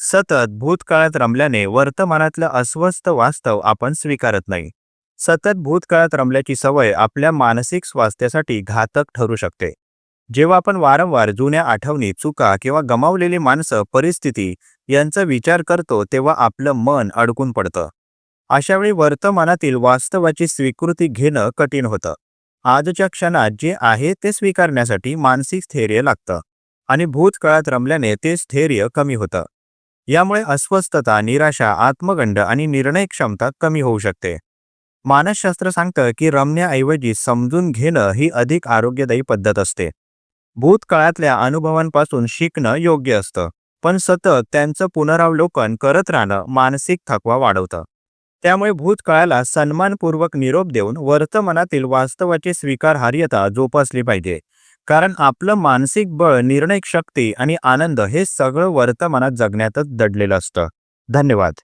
सतत भूतकाळात रमल्याने वर्तमानातलं अस्वस्थ वास्तव आपण स्वीकारत नाही. सतत भूतकाळात रमल्याची सवय आपल्या मानसिक स्वास्थ्यासाठी घातक ठरू शकते. जेव्हा आपण वारंवार जुन्या आठवणी चुका किंवा गमावलेली माणसं परिस्थिती यांचा विचार करतो तेव्हा आपलं मन अडकून पडतं. अशावेळी वर्तमानातील वास्तवाची स्वीकृती घेणं कठीण होतं. आजच्या क्षणात जे आहे ते स्वीकारण्यासाठी मानसिक स्थैर्य लागतं. आणि भूतकाळात रमल्याने ते स्थैर्य कमी होतं. यामुळे अस्वस्थता निराशा आत्मगंड आणि निर्णय क्षमता कमी होऊ शकते. मानसशास्त्र सांगतं की रमण्याऐवजी समजून घेणं ही अधिक आरोग्यदायी पद्धत असते. भूतकाळातल्या अनुभवांपासून शिकणं योग्य असतं पण सतत त्यांचं पुनरावलोकन करत राहणं मानसिक थकवा वाढवतं. त्यामुळे भूतकाळाला सन्मानपूर्वक निरोप देऊन वर्तमानातील वास्तवाची स्वीकारहार्यता जोपासली पाहिजे. कारण आपलं मानसिक बळ निर्णय शक्ती आणि आनंद हे सगळं वर्तमानात जगण्यातच दडलेलं असतं. धन्यवाद.